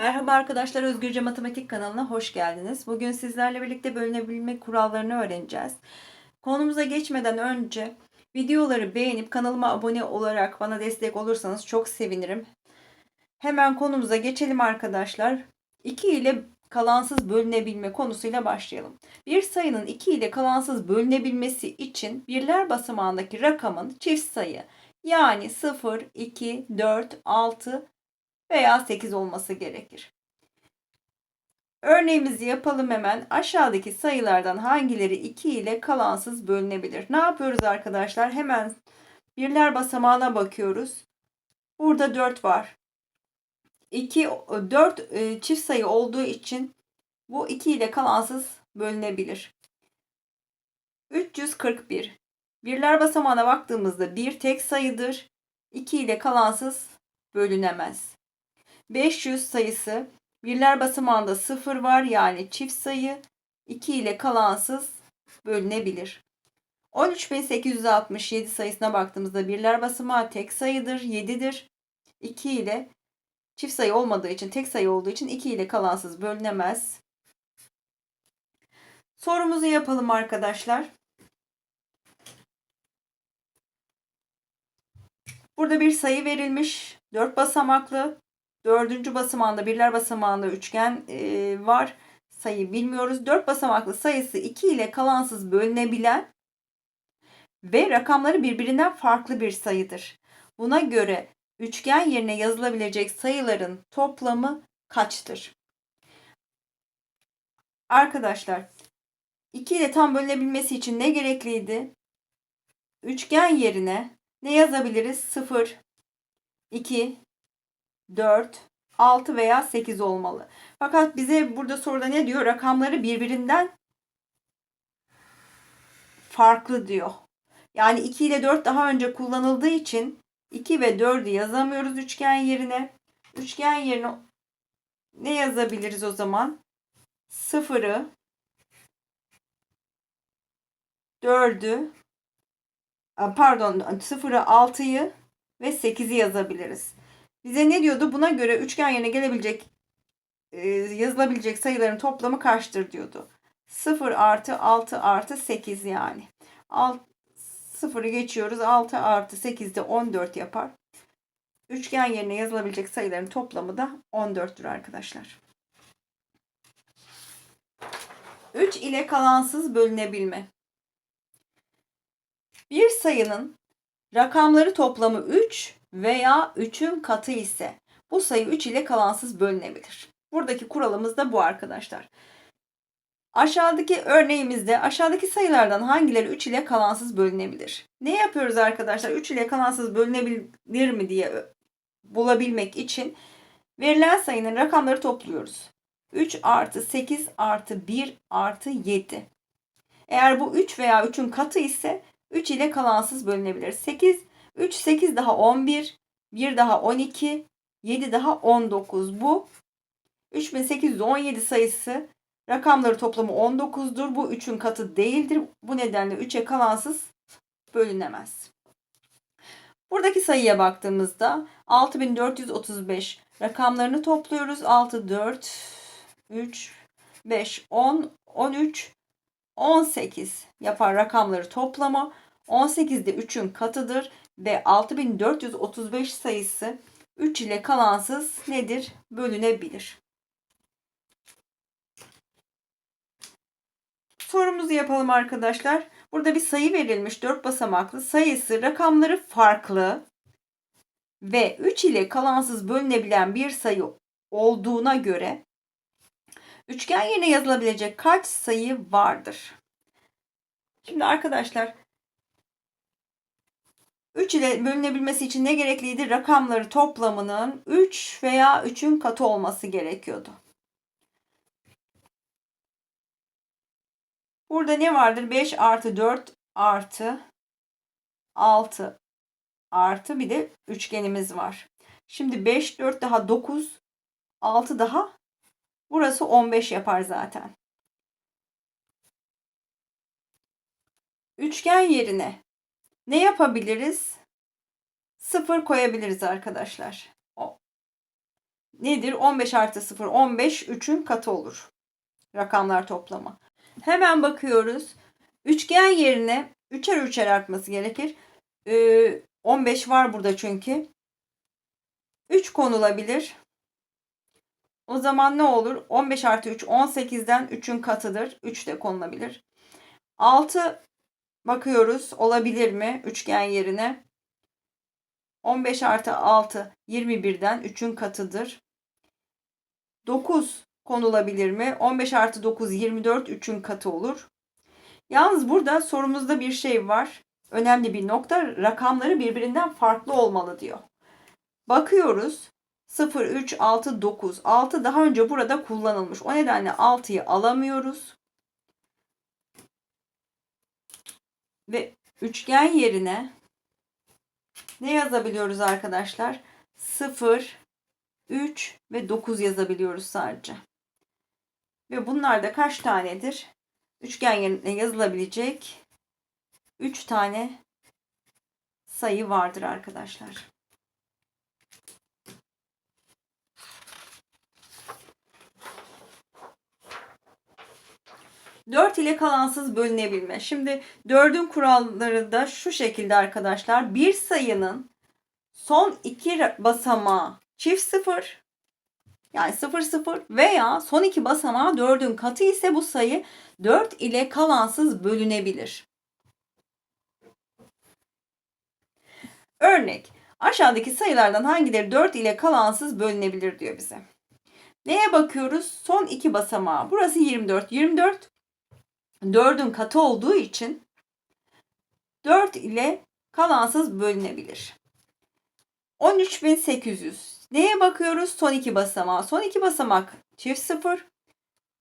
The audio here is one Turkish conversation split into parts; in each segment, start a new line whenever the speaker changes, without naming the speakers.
Merhaba arkadaşlar, Özgürce Matematik kanalına hoş geldiniz. Bugün sizlerle birlikte bölünebilme kurallarını öğreneceğiz. Konumuza geçmeden önce videoları beğenip kanalıma abone olarak bana destek olursanız çok sevinirim. Hemen konumuza geçelim arkadaşlar. 2 ile kalansız bölünebilme konusuyla başlayalım. Bir sayının 2 ile kalansız bölünebilmesi için birler basamağındaki rakamın çift sayı yani 0, 2, 4, 6 veya 8 olması gerekir. Örneğimizi yapalım hemen. Aşağıdaki sayılardan hangileri 2 ile kalansız bölünebilir? Ne yapıyoruz arkadaşlar? Hemen birler basamağına bakıyoruz. Burada 4 var. 2 4 e, çift sayı olduğu için bu 2 ile kalansız bölünebilir. 341. Birler basamağına baktığımızda bir tek sayıdır. 2 ile kalansız bölünemez. 500 sayısı birler basamağında 0 var yani çift sayı 2 ile kalansız bölünebilir. 13867 sayısına baktığımızda birler basamağı tek sayıdır 7'dir. 2 ile çift sayı olmadığı için tek sayı olduğu için 2 ile kalansız bölünemez. Sorumuzu yapalım arkadaşlar. Burada bir sayı verilmiş. 4 basamaklı. Dördüncü basamağında birler basamağında üçgen e, var. Sayı bilmiyoruz. 4 basamaklı sayısı 2 ile kalansız bölünebilen ve rakamları birbirinden farklı bir sayıdır. Buna göre üçgen yerine yazılabilecek sayıların toplamı kaçtır? Arkadaşlar 2 ile tam bölünebilmesi için ne gerekliydi? Üçgen yerine ne yazabiliriz? 0, 2, 4, 6 veya 8 olmalı. Fakat bize burada soruda ne diyor? Rakamları birbirinden farklı diyor. Yani 2 ile 4 daha önce kullanıldığı için 2 ve 4'ü yazamıyoruz üçgen yerine. Üçgen yerine ne yazabiliriz o zaman? 0'ı 4'ü pardon 0'ı 6'yı ve 8'i yazabiliriz. Bize ne diyordu? Buna göre üçgen yerine gelebilecek e, yazılabilecek sayıların toplamı kaçtır diyordu. 0 artı 6 artı 8 yani. 0'ı geçiyoruz. 6 artı 8 de 14 yapar. Üçgen yerine yazılabilecek sayıların toplamı da 14'tür arkadaşlar. 3 ile kalansız bölünebilme. Bir sayının rakamları toplamı 3 veya 3'ün katı ise bu sayı 3 ile kalansız bölünebilir. Buradaki kuralımız da bu arkadaşlar. Aşağıdaki örneğimizde aşağıdaki sayılardan hangileri 3 ile kalansız bölünebilir? Ne yapıyoruz arkadaşlar? 3 ile kalansız bölünebilir mi diye bulabilmek için verilen sayının rakamları topluyoruz. 3 artı 8 artı 1 artı 7. Eğer bu 3 veya 3'ün katı ise 3 ile kalansız bölünebilir. 8 3, 8 daha 11, 1 daha 12, 7 daha 19. Bu 3817 sayısı rakamları toplamı 19'dur. Bu 3'ün katı değildir. Bu nedenle 3'e kalansız bölünemez. Buradaki sayıya baktığımızda 6435 rakamlarını topluyoruz. 6, 4, 3, 5, 10, 13, 18 yapar rakamları toplamı. 18 de 3'ün katıdır ve 6435 sayısı 3 ile kalansız nedir? Bölünebilir. Sorumuzu yapalım arkadaşlar. Burada bir sayı verilmiş 4 basamaklı. Sayısı rakamları farklı ve 3 ile kalansız bölünebilen bir sayı olduğuna göre üçgen yerine yazılabilecek kaç sayı vardır? Şimdi arkadaşlar 3 ile bölünebilmesi için ne gerekliydi? Rakamları toplamının 3 veya 3'ün katı olması gerekiyordu. Burada ne vardır? 5 artı 4 artı 6 artı bir de üçgenimiz var. Şimdi 5, 4 daha 9, 6 daha burası 15 yapar zaten. Üçgen yerine ne yapabiliriz? Sıfır koyabiliriz arkadaşlar. nedir? 15 artı 0 15 3'ün katı olur. Rakamlar toplamı. Hemen bakıyoruz. Üçgen yerine üçer üçer artması gerekir. Ee, 15 var burada çünkü. 3 konulabilir. O zaman ne olur? 15 artı 3 18'den 3'ün katıdır. 3 de konulabilir. 6 bakıyoruz olabilir mi üçgen yerine? 15 artı 6 21'den 3'ün katıdır. 9 konulabilir mi? 15 artı 9 24 3'ün katı olur. Yalnız burada sorumuzda bir şey var. Önemli bir nokta rakamları birbirinden farklı olmalı diyor. Bakıyoruz 0, 3, 6, 9. 6 daha önce burada kullanılmış. O nedenle 6'yı alamıyoruz. Ve üçgen yerine ne yazabiliyoruz arkadaşlar? 0, 3 ve 9 yazabiliyoruz sadece. Ve bunlar da kaç tanedir? Üçgen yerine yazılabilecek 3 tane sayı vardır arkadaşlar. Dört ile kalansız bölünebilme. Şimdi dördün kuralları da şu şekilde arkadaşlar. Bir sayının son iki basamağı çift sıfır yani 0 0 veya son iki basamağı 4'ün katı ise bu sayı 4 ile kalansız bölünebilir. Örnek aşağıdaki sayılardan hangileri 4 ile kalansız bölünebilir diyor bize. Neye bakıyoruz? Son iki basamağı. Burası 24. 24 4'ün katı olduğu için 4 ile kalansız bölünebilir. 13800 Neye bakıyoruz? Son iki basamağı. Son iki basamak çift sıfır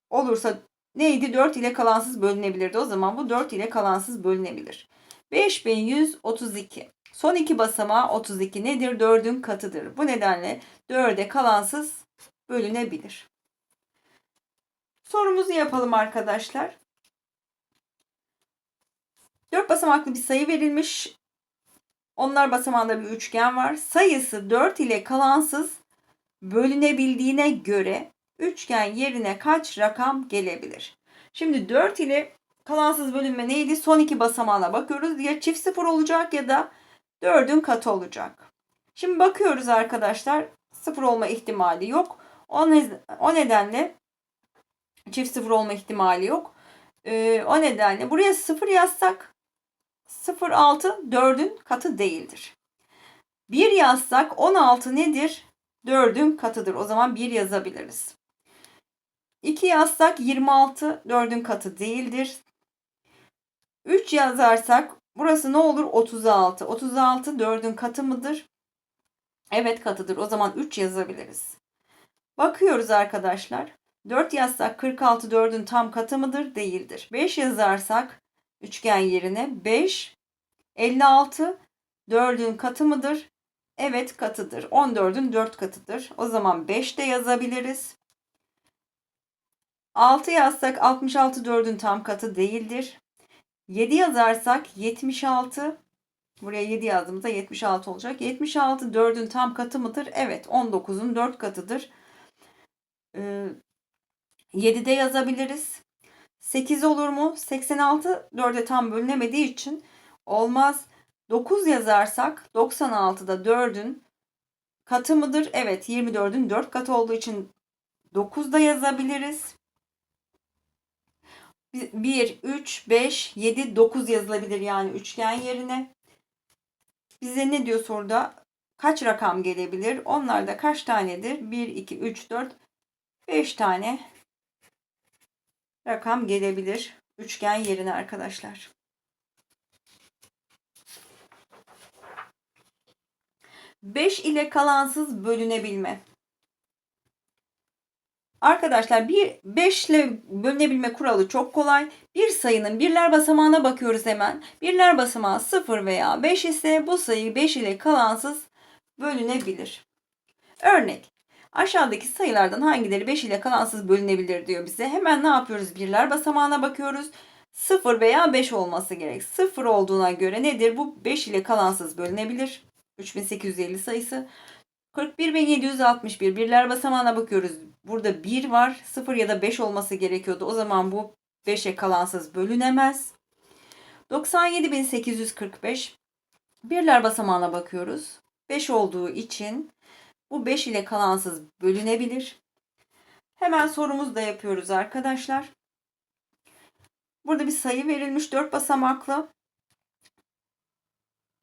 olursa neydi? 4 ile kalansız bölünebilirdi. O zaman bu 4 ile kalansız bölünebilir. 5132. Son iki basamağı 32 nedir? 4'ün katıdır. Bu nedenle 4'e kalansız bölünebilir. Sorumuzu yapalım arkadaşlar. 4 basamaklı bir sayı verilmiş. Onlar basamağında bir üçgen var. Sayısı 4 ile kalansız bölünebildiğine göre üçgen yerine kaç rakam gelebilir? Şimdi 4 ile kalansız bölünme neydi? Son iki basamağına bakıyoruz. Ya çift sıfır olacak ya da 4'ün katı olacak. Şimdi bakıyoruz arkadaşlar. Sıfır olma ihtimali yok. O, ne, o nedenle çift sıfır olma ihtimali yok. Ee, o nedenle buraya sıfır yazsak 0,6 4'ün katı değildir. 1 yazsak 16 nedir? 4'ün katıdır. O zaman 1 yazabiliriz. 2 yazsak 26 4'ün katı değildir. 3 yazarsak burası ne olur? 36. 36 4'ün katı mıdır? Evet katıdır. O zaman 3 yazabiliriz. Bakıyoruz arkadaşlar. 4 yazsak 46 4'ün tam katı mıdır? Değildir. 5 yazarsak üçgen yerine 5 56 4'ün katı mıdır? Evet katıdır. 14'ün 4 katıdır. O zaman 5 de yazabiliriz. 6 yazsak 66 4'ün tam katı değildir. 7 yazarsak 76 Buraya 7 yazdığımızda 76 olacak. 76 4'ün tam katı mıdır? Evet 19'un 4 katıdır. Ee, 7'de yazabiliriz. 8 olur mu? 86 4'e tam bölünemediği için olmaz. 9 yazarsak 96'da 4'ün katı mıdır? Evet 24'ün 4 katı olduğu için 9 da yazabiliriz. 1, 3, 5, 7, 9 yazılabilir yani üçgen yerine. Bize ne diyor soruda? Kaç rakam gelebilir? Onlar da kaç tanedir? 1, 2, 3, 4, 5 tane rakam gelebilir üçgen yerine arkadaşlar. Beş ile kalansız bölünebilme. Arkadaşlar bir 5 ile bölünebilme kuralı çok kolay. Bir sayının birler basamağına bakıyoruz hemen. Birler basamağı 0 veya 5 ise bu sayı 5 ile kalansız bölünebilir. Örnek Aşağıdaki sayılardan hangileri 5 ile kalansız bölünebilir diyor bize. Hemen ne yapıyoruz? Birler basamağına bakıyoruz. 0 veya 5 olması gerek. 0 olduğuna göre nedir? Bu 5 ile kalansız bölünebilir. 3850 sayısı. 41.761 birler basamağına bakıyoruz. Burada 1 var. 0 ya da 5 olması gerekiyordu. O zaman bu 5'e kalansız bölünemez. 97.845 birler basamağına bakıyoruz. 5 olduğu için bu 5 ile kalansız bölünebilir. Hemen sorumuzu da yapıyoruz arkadaşlar. Burada bir sayı verilmiş 4 basamaklı.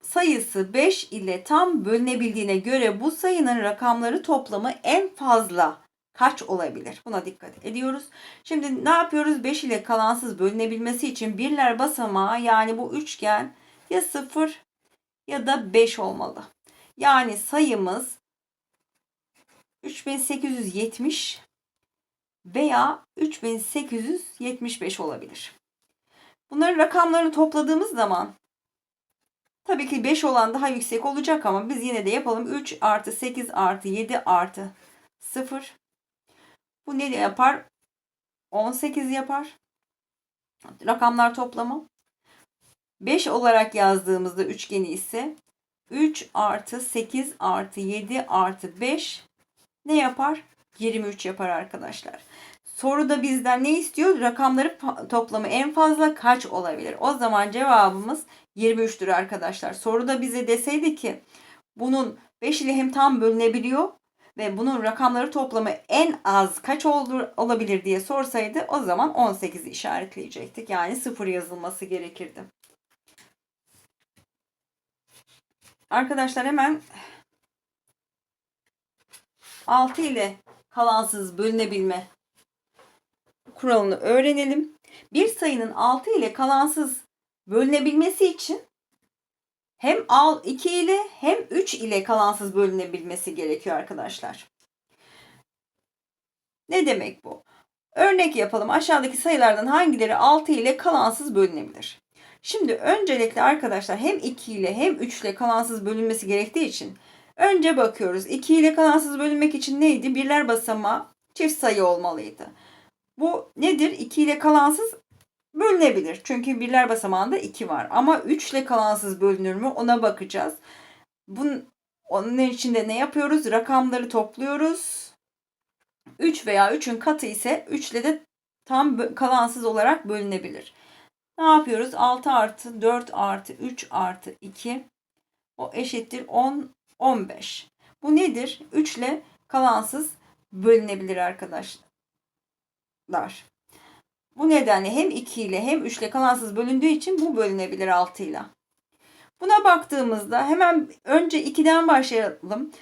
Sayısı 5 ile tam bölünebildiğine göre bu sayının rakamları toplamı en fazla kaç olabilir? Buna dikkat ediyoruz. Şimdi ne yapıyoruz? 5 ile kalansız bölünebilmesi için birler basamağı yani bu üçgen ya 0 ya da 5 olmalı. Yani sayımız 3870 veya 3875 olabilir. Bunların rakamlarını topladığımız zaman tabii ki 5 olan daha yüksek olacak ama biz yine de yapalım. 3 artı 8 artı 7 artı 0. Bu ne yapar? 18 yapar. Rakamlar toplamı. 5 olarak yazdığımızda üçgeni ise 3 artı 8 artı 7 artı 5 ne yapar? 23 yapar arkadaşlar. Soruda bizden ne istiyor? Rakamları toplamı en fazla kaç olabilir? O zaman cevabımız 23'tür arkadaşlar. Soruda bize deseydi ki bunun 5 ile hem tam bölünebiliyor ve bunun rakamları toplamı en az kaç olur, olabilir diye sorsaydı o zaman 18'i işaretleyecektik. Yani 0 yazılması gerekirdi. Arkadaşlar hemen 6 ile kalansız bölünebilme kuralını öğrenelim. Bir sayının 6 ile kalansız bölünebilmesi için hem 2 ile hem 3 ile kalansız bölünebilmesi gerekiyor arkadaşlar. Ne demek bu? Örnek yapalım. Aşağıdaki sayılardan hangileri 6 ile kalansız bölünebilir? Şimdi öncelikle arkadaşlar hem 2 ile hem 3 ile kalansız bölünmesi gerektiği için önce bakıyoruz. 2 ile kalansız bölünmek için neydi? Birler basamağı çift sayı olmalıydı. Bu nedir? 2 ile kalansız bölünebilir. Çünkü birler basamağında 2 var. Ama 3 ile kalansız bölünür mü ona bakacağız. Bunun, onun için de ne yapıyoruz? Rakamları topluyoruz. 3 veya 3'ün katı ise 3 ile de tam kalansız olarak bölünebilir. Ne yapıyoruz? 6 artı 4 artı 3 artı 2 o eşittir 10 15. Bu nedir? 3 ile kalansız bölünebilir arkadaşlar. Bu nedenle hem 2 ile hem 3 ile kalansız bölündüğü için bu bölünebilir 6 ile. Buna baktığımızda hemen önce 2'den başlayalım.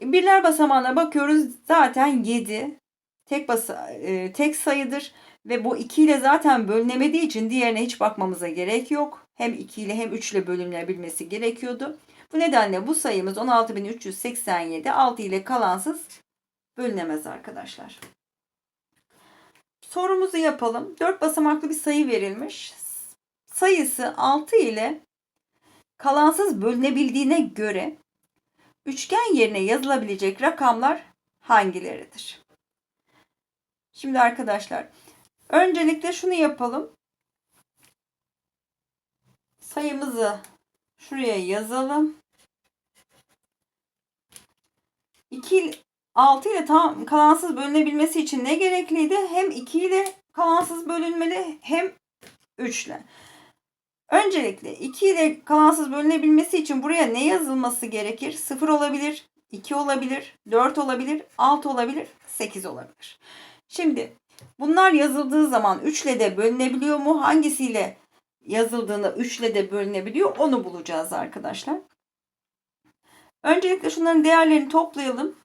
Birler basamağına bakıyoruz. Zaten 7 tek basa, e, tek sayıdır ve bu 2 ile zaten bölünemediği için diğerine hiç bakmamıza gerek yok. Hem 2 ile hem 3 ile bölünebilmesi gerekiyordu. Bu nedenle bu sayımız 16387 6 ile kalansız bölünemez arkadaşlar. Sorumuzu yapalım. 4 basamaklı bir sayı verilmiş. Sayısı 6 ile kalansız bölünebildiğine göre üçgen yerine yazılabilecek rakamlar hangileridir? Şimdi arkadaşlar öncelikle şunu yapalım. Sayımızı şuraya yazalım. 2 6 ile tam kalansız bölünebilmesi için ne gerekliydi? Hem 2 ile kalansız bölünmeli hem 3 ile. Öncelikle 2 ile kalansız bölünebilmesi için buraya ne yazılması gerekir? 0 olabilir, 2 olabilir, 4 olabilir, 6 olabilir, 8 olabilir. Şimdi bunlar yazıldığı zaman 3 ile de bölünebiliyor mu? Hangisiyle yazıldığında 3 ile de bölünebiliyor? Onu bulacağız arkadaşlar. Öncelikle şunların değerlerini toplayalım.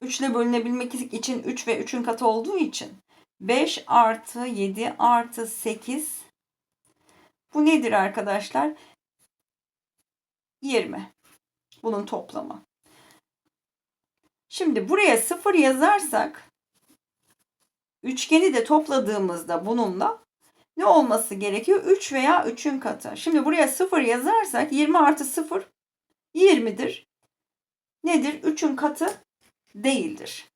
3 ile bölünebilmek için 3 ve 3'ün katı olduğu için 5 artı 7 artı 8 bu nedir arkadaşlar? 20. Bunun toplamı. Şimdi buraya 0 yazarsak üçgeni de topladığımızda bununla ne olması gerekiyor? 3 veya 3'ün katı. Şimdi buraya 0 yazarsak 20 artı 0 20'dir. Nedir? 3'ün katı değildir.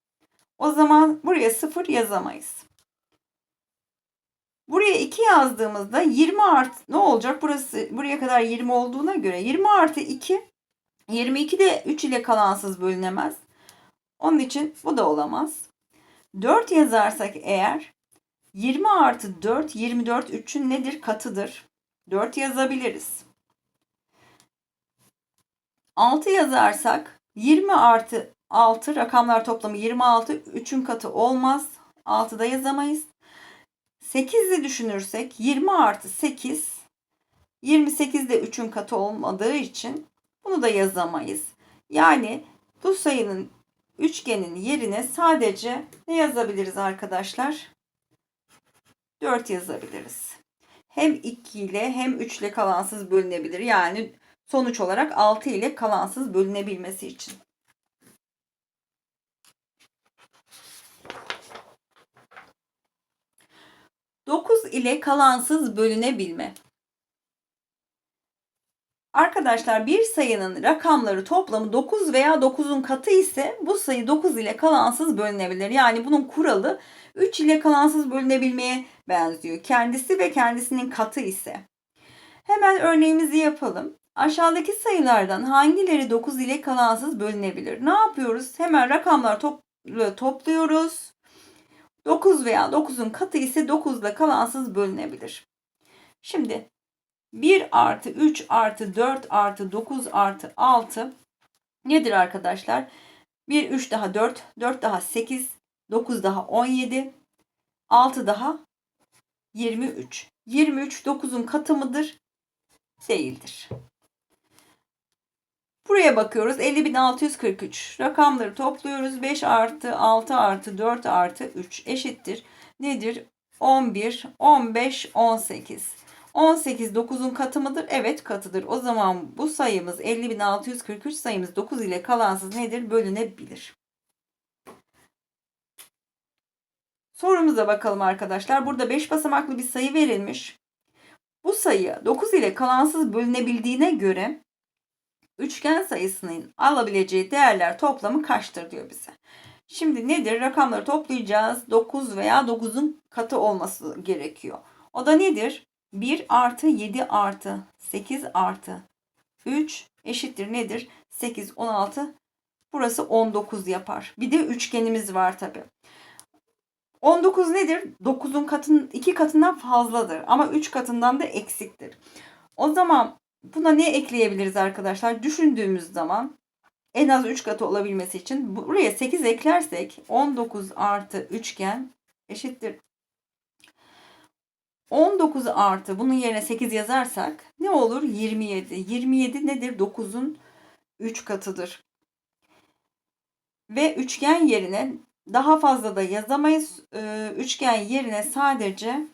O zaman buraya 0 yazamayız. Buraya 2 yazdığımızda 20 artı ne olacak? Burası buraya kadar 20 olduğuna göre 20 artı 2 22 de 3 ile kalansız bölünemez. Onun için bu da olamaz. 4 yazarsak eğer 20 artı 4 24 3'ün nedir? Katıdır. 4 yazabiliriz. 6 yazarsak 20 artı 6 rakamlar toplamı 26 3'ün katı olmaz. 6'da yazamayız. 8'i düşünürsek 20 artı 8 28 de 3'ün katı olmadığı için bunu da yazamayız. Yani bu sayının üçgenin yerine sadece ne yazabiliriz arkadaşlar? 4 yazabiliriz. Hem 2 ile hem 3 ile kalansız bölünebilir. Yani sonuç olarak 6 ile kalansız bölünebilmesi için. Dokuz ile kalansız bölünebilme. Arkadaşlar bir sayının rakamları toplamı 9 veya 9'un katı ise bu sayı 9 ile kalansız bölünebilir. Yani bunun kuralı 3 ile kalansız bölünebilmeye benziyor. Kendisi ve kendisinin katı ise. Hemen örneğimizi yapalım. Aşağıdaki sayılardan hangileri 9 ile kalansız bölünebilir? Ne yapıyoruz? Hemen rakamlar top, topluyoruz. 9 veya 9'un katı ise 9 ile kalansız bölünebilir. Şimdi 1 artı 3 artı 4 artı 9 artı 6 nedir arkadaşlar? 1, 3 daha 4, 4 daha 8, 9 daha 17, 6 daha 23. 23 9'un katı mıdır? Değildir. Buraya bakıyoruz. 50.643. Rakamları topluyoruz. 5 artı 6 artı 4 artı 3 eşittir. Nedir? 11, 15, 18. 18 9'un katı mıdır? Evet katıdır. O zaman bu sayımız 50.643 sayımız 9 ile kalansız nedir? Bölünebilir. Sorumuza bakalım arkadaşlar. Burada 5 basamaklı bir sayı verilmiş. Bu sayı 9 ile kalansız bölünebildiğine göre üçgen sayısının alabileceği değerler toplamı kaçtır diyor bize. Şimdi nedir? Rakamları toplayacağız. 9 veya 9'un katı olması gerekiyor. O da nedir? 1 artı 7 artı 8 artı 3 eşittir nedir? 8, 16. Burası 19 yapar. Bir de üçgenimiz var tabi. 19 nedir? 9'un katın 2 katından fazladır ama 3 katından da eksiktir. O zaman buna ne ekleyebiliriz arkadaşlar? Düşündüğümüz zaman en az 3 katı olabilmesi için buraya 8 eklersek 19 artı üçgen eşittir 19 artı bunun yerine 8 yazarsak ne olur? 27. 27 nedir? 9'un 3 katıdır. Ve üçgen yerine daha fazla da yazamayız. Ee, üçgen yerine sadece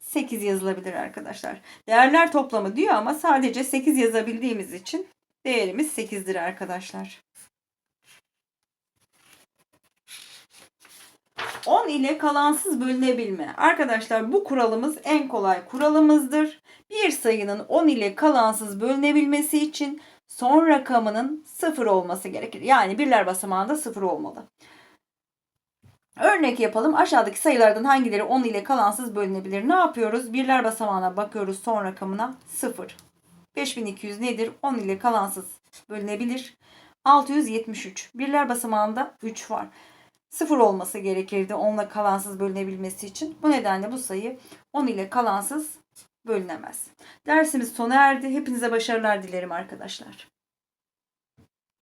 8 yazılabilir arkadaşlar. Değerler toplamı diyor ama sadece 8 yazabildiğimiz için değerimiz 8'dir arkadaşlar. 10 ile kalansız bölünebilme. Arkadaşlar bu kuralımız en kolay kuralımızdır. Bir sayının 10 ile kalansız bölünebilmesi için son rakamının 0 olması gerekir. Yani birler basamağında 0 olmalı. Örnek yapalım. Aşağıdaki sayılardan hangileri 10 ile kalansız bölünebilir? Ne yapıyoruz? Birler basamağına bakıyoruz son rakamına 0. 5200 nedir? 10 ile kalansız bölünebilir. 673. Birler basamağında 3 var. 0 olması gerekirdi 10 ile kalansız bölünebilmesi için. Bu nedenle bu sayı 10 ile kalansız bölünemez. Dersimiz sona erdi. Hepinize başarılar dilerim arkadaşlar.